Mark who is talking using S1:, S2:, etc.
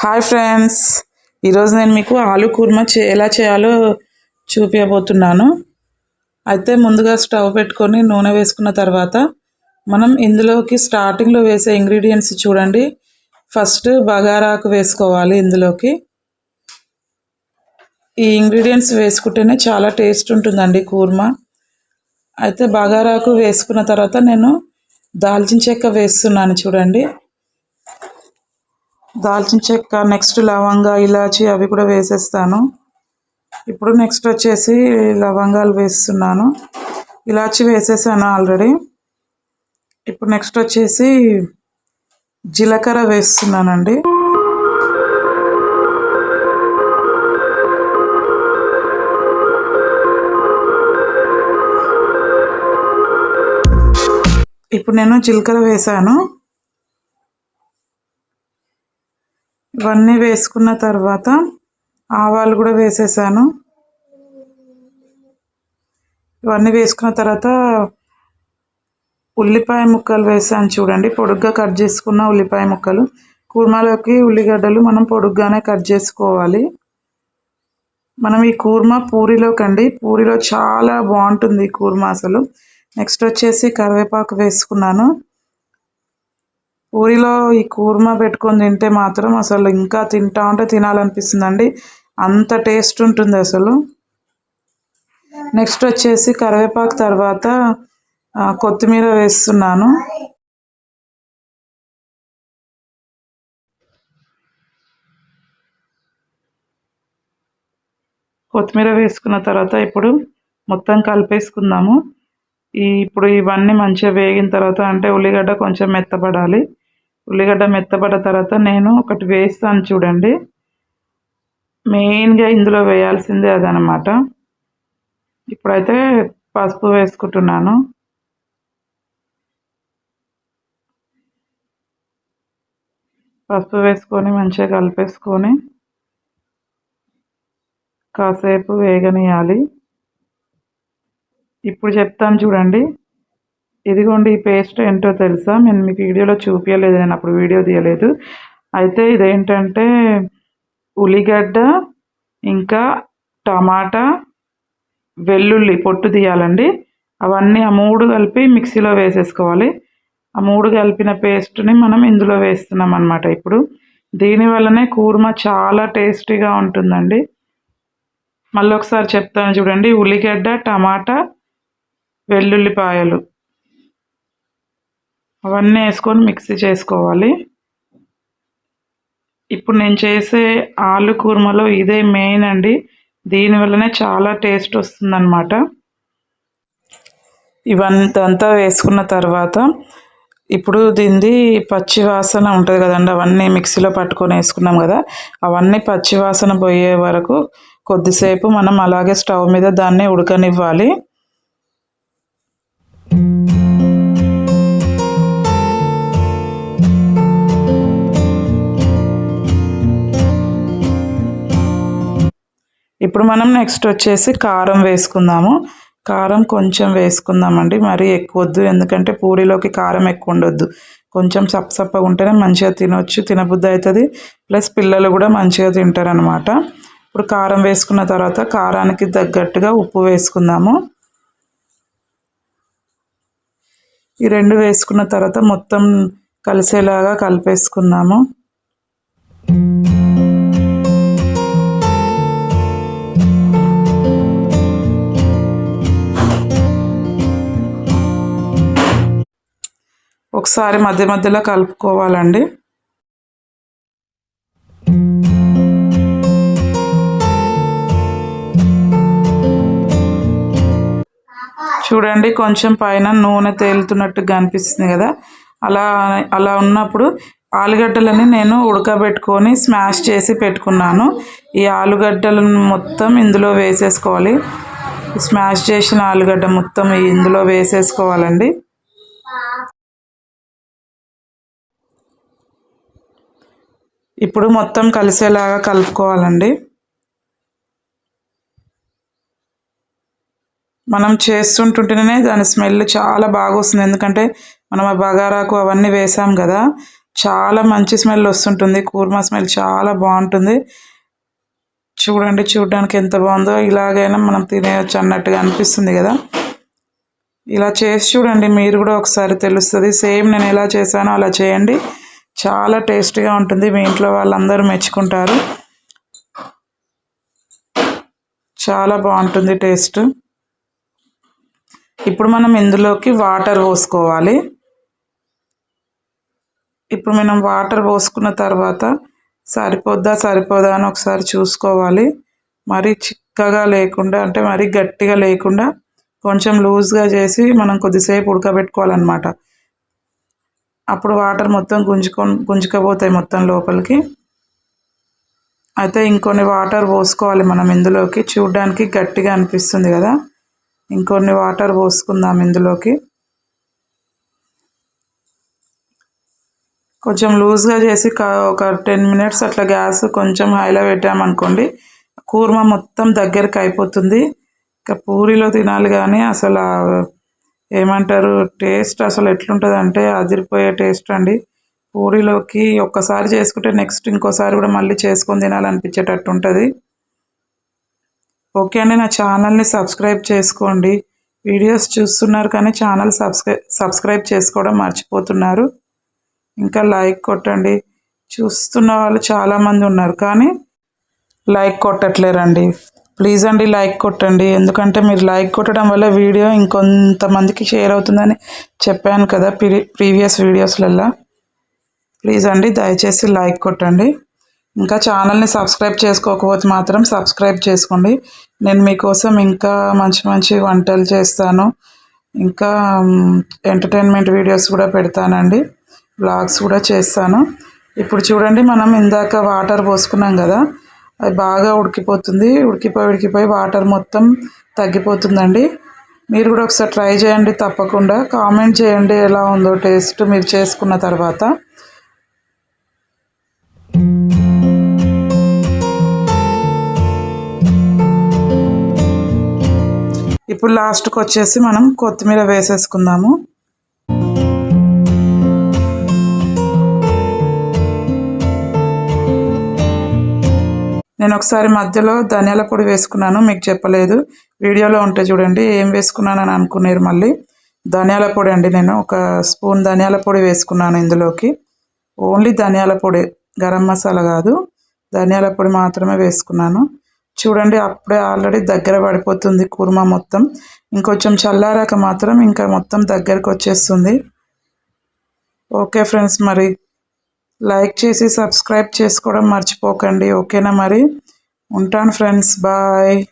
S1: Hi friends. ఈరోజు నేను మీకు ఆలు కుర్మా చే ఎలా చేయాలో చూపించబోతున్నాను అయితే ముందుగా స్టవ్ పెట్టుకొని నూనె వేసుకున్న తర్వాత మనం ఇందులోకి స్టార్టింగ్లో వేసే ఇంగ్రీడియంట్స్ చూడండి. ఫస్ట్ బగారాకు వేసుకోవాలి ఇందులోకి. ఈ ఇంగ్రీడియంట్స్ వేసుకుంటేనే చాలా టేస్ట్ ఉంటుందండి కూర్మా. అయితే బగారాకు వేసుకున్న తర్వాత నేను దాల్చిన చెక్క వేస్తున్నాను చూడండి. దాల్చిన చెక్క నెక్స్ట్ లవంగా ఇలాచి అవి కూడా వేసేస్తాను. ఇప్పుడు నెక్స్ట్ వచ్చేసి లవంగాలు వేస్తున్నాను. ఇలాచి వేసేసాను ఆల్రెడీ ఇప్పుడు నెక్స్ట్ వచ్చేసి జీలకర్ర వేస్తున్నానండి. ఇప్పుడు నేను జీలకర్ర వేసాను. ఇవన్నీ వేసుకున్న తర్వాత ఆవాలు కూడా వేసేసాను. ఇవన్నీ వేసుకున్న తర్వాత ఉల్లిపాయ ముక్కలు వేసాను చూడండి. పొడుగ్గా కట్ చేసుకున్న ఉల్లిపాయ ముక్కలు. కూర్మాలోకి ఉల్లిగడ్డలు మనం పొడుగ్గానే కట్ చేసుకోవాలి. మనం ఈ కూర్మా పూరిలోకి అండి. పూరిలో చాలా బాగుంటుంది ఈ కూర్మా అసలు. నెక్స్ట్ వచ్చేసి కరివేపాకు వేసుకున్నాను. పూరిలో ఈ కూర్మా పెట్టుకొని తింటే మాత్రం అసలు ఇంకా తింటా ఉంటే తినాలనిపిస్తుందండి. అంత టేస్ట్ ఉంటుంది అసలు. నెక్స్ట్ వచ్చేసి కరివేపాకు తర్వాత కొత్తిమీర వేస్తున్నాను. కొత్తిమీర వేసుకున్న తర్వాత ఇప్పుడు మొత్తం కలిపేసుకుందాము. ఈ ఇప్పుడు ఇవన్నీ మంచిగా వేగిన తర్వాత అంటే ఉల్లిగడ్డ కొంచెం మెత్తపడాలి. ఉల్లిగడ్డ మెత్తపడ్డ తర్వాత నేను ఒకటి వేస్తాను చూడండి. మెయిన్గా ఇందులో వేయాల్సిందే అదనమాట. ఇప్పుడైతే పసుపు వేసుకుంటున్నాను. పసుపు వేసుకొని మంచిగా కలిపేసుకొని కాసేపు వేగనీయాలి ఇప్పుడు చెప్తాను చూడండి. ఇదిగోండి ఈ పేస్ట్ ఏంటో తెలుసా? నేను మీకు వీడియోలో చూపించలేదు నేను అప్పుడు వీడియో తీయలేదు. అయితే ఇదేంటంటే ఉల్లిగడ్డ ఇంకా టమాటా వెల్లుల్లి పొట్టు తీయాలండి. అవన్నీ ఆ మూడు కలిపి మిక్సీలో వేసేసుకోవాలి. ఆ మూడు కలిపిన పేస్ట్ని మనం ఇందులో వేస్తున్నాం అనమాట ఇప్పుడు. దీనివల్లనే కూర్మ చాలా టేస్టీగా ఉంటుందండి. మళ్ళీ ఒకసారి చెప్తాను చూడండి. ఉల్లిగడ్డ టమాటా వెల్లుల్లిపాయలు. అవన్నీ వేసుకొని మిక్సీ చేసుకోవాలి. ఇప్పుడు నేను చేసే ఆలు కూర్మలో ఇదే మెయిన్ అండి. దీనివల్లనే చాలా టేస్ట్ వస్తుందన్నమాట. ఇవంతా వేసుకున్న తర్వాత ఇప్పుడు దీనిది పచ్చి వాసన ఉంటుంది కదండి అవన్నీ మిక్సీలో పట్టుకొని వేసుకున్నాం కదా అవన్నీ పచ్చి వాసన పోయే వరకు కొద్దిసేపు మనం అలాగే స్టవ్ మీద దాన్ని ఉడకనివ్వాలి. ఇప్పుడు మనం నెక్స్ట్ వచ్చేసి కారం వేసుకుందాము. కారం కొంచెం వేసుకుందామండి. మరీ ఎక్కువ వద్దు. ఎందుకంటే పూరీలోకి కారం ఎక్కువ ఉండొద్దు. కొంచెం సప్పసప్పగా ఉంటేనే మంచిగా తినొచ్చు తినబుద్ధి అవుతుంది. ప్లస్ పిల్లలు కూడా మంచిగా తింటారనమాట ఇప్పుడు కారం వేసుకున్న తర్వాత కారానికి తగ్గట్టుగా ఉప్పు వేసుకుందాము. ఈ రెండు వేసుకున్న తర్వాత మొత్తం కలిసేలాగా కలిపేసుకుందాము. ఒకసారి మధ్య మధ్యలో కలుపుకోవాలండి. చూడండి కొంచెం పైన నూనె తేలుతున్నట్టుగా అనిపిస్తుంది కదా. అలా అలా ఉన్నప్పుడు ఆలుగడ్డలని నేను ఉడకబెట్టుకొని స్మాష్ చేసి పెట్టుకున్నాను. ఈ ఆలుగడ్డలను మొత్తం ఇందులో వేసేసుకోవాలి. స్మాష్ చేసిన ఆలుగడ్డ మొత్తం ఇందులో వేసేసుకోవాలండి. ఇప్పుడు మొత్తం కలిసేలాగా కలుపుకోవాలండి. మనం చేస్తుంటుంటేనే దాని స్మెల్ చాలా బాగా వస్తుంది ఎందుకంటే మనం ఆ బగారాకు అవన్నీ వేసాం కదా చాలా మంచి స్మెల్ వస్తుంటుంది. కూర్మా స్మెల్ చాలా బాగుంటుంది. చూడండి చూడడానికి ఎంత బాగుందో. ఇలాగైనా మనం తినేయచ్చు అన్నట్టుగా అనిపిస్తుంది కదా. ఇలా చేసి చూడండి మీరు కూడా ఒకసారి తెలుస్తుంది. సేమ్ నేను ఎలా చేశానో అలా చేయండి. చాలా టేస్టీగా ఉంటుంది. మీ ఇంట్లో వాళ్ళందరూ మెచ్చుకుంటారు. చాలా బాగుంటుంది టేస్ట్. ఇప్పుడు మనం ఇందులోకి వాటర్ పోసుకోవాలి. ఇప్పుడు మనం వాటర్ పోసుకున్న తర్వాత సరిపోద్దా సరిపోదా అని ఒకసారి చూసుకోవాలి. మరీ చిక్కగా లేకుండా అంటే మరీ గట్టిగా లేకుండా కొంచెం లూజ్గా చేసి మనం కొద్దిసేపు ఉడకబెట్టుకోవాలన్నమాట. అప్పుడు వాటర్ మొత్తం గుంజుకొ గుంజుకపోతాయి మొత్తం లోపలికి. అయితే ఇంకొన్ని వాటర్ పోసుకోవాలి మనం ఇందులోకి. చూడడానికి గట్టిగా అనిపిస్తుంది కదా. ఇంకొన్ని వాటర్ పోసుకుందాం ఇందులోకి. కొంచెం లూజ్గా చేసి ఒక టెన్ మినిట్స్ అట్లా గ్యాస్ కొంచెం హైలో పెట్టామనుకోండి కూర్మ మొత్తం దగ్గరికి అయిపోతుంది. ఇంకా పూరిలో తినాలి కానీ అసలు ఏమంటారు? టేస్ట్ అసలు ఎట్లుంటుంది అంటే అదిరిపోయే టేస్ట్ అండి. పూరిలోకి ఒక్కసారి చేసుకుంటే నెక్స్ట్ ఇంకోసారి కూడా మళ్ళీ చేసుకొని తినాలనిపించేటట్టు ఉంటుంది. ఓకే అండి నా ఛానల్ని సబ్స్క్రైబ్ చేసుకోండి. వీడియోస్ చూస్తున్నారు కానీ ఛానల్ సబ్స్క్రై సబ్స్క్రైబ్ చేసుకోవడం మర్చిపోతున్నారు. ఇంకా లైక్ కొట్టండి. చూస్తున్న వాళ్ళు చాలామంది ఉన్నారు కానీ లైక్ కొట్టట్లేరండి. ప్లీజ్ అండి లైక్ కొట్టండి. ఎందుకంటే మీరు లైక్ కొట్టడం వల్ల వీడియో ఇంకొంతమందికి షేర్ అవుతుందని చెప్పాను కదా ప్రీ ప్రీవియస్ వీడియోస్లల్లో. ప్లీజ్ అండి దయచేసి లైక్ కొట్టండి. ఇంకా ఛానల్ని సబ్స్క్రైబ్ చేసుకోకపోతే మాత్రం సబ్స్క్రైబ్ చేసుకోండి. నేను మీకోసం ఇంకా మంచి మంచి వంటలు చేస్తాను. ఇంకా ఎంటర్టైన్మెంట్ వీడియోస్ కూడా పెడతానండి. బ్లాగ్స్ కూడా చేస్తాను. ఇప్పుడు చూడండి మనం ఇందాక వాటర్ పోసుకున్నాం కదా. అది బాగా ఉడికిపోతుంది. ఉడికిపోయి ఉడికిపోయి వాటర్ మొత్తం తగ్గిపోతుందండి. మీరు కూడా ఒకసారి ట్రై చేయండి తప్పకుండా. కామెంట్ చేయండి ఎలా ఉందో టేస్ట్ మీరు చేసుకున్న తర్వాత. ఇప్పుడు లాస్ట్కి వచ్చేసి మనం కొత్తిమీర వేసేసుకుందాము. నేను ఒకసారి మధ్యలో ధనియాల పొడి వేసుకున్నాను మీకు చెప్పలేదు. వీడియోలో ఉంటే చూడండి ఏం వేసుకున్నానని అనుకున్నారు మళ్ళీ. ధనియాల పొడి అండి నేను ఒక స్పూన్ ధనియాల పొడి వేసుకున్నాను ఇందులోకి. ఓన్లీ ధనియాల పొడి గరం మసాలా కాదు. ధనియాల పొడి మాత్రమే వేసుకున్నాను. చూడండి అప్పుడే ఆల్రెడీ దగ్గర పడిపోతుంది కుర్మా మొత్తం. ఇంకొంచెం చల్లారాక మాత్రం ఇంకా మొత్తం దగ్గరకు వచ్చేస్తుంది. ఓకే ఫ్రెండ్స్ మరి లైక్ చేసి సబ్స్క్రైబ్ చేసుకోవడం మర్చిపోకండి. ఓకేనా మరి? ఉంటాను ఫ్రెండ్స్. బాయ్.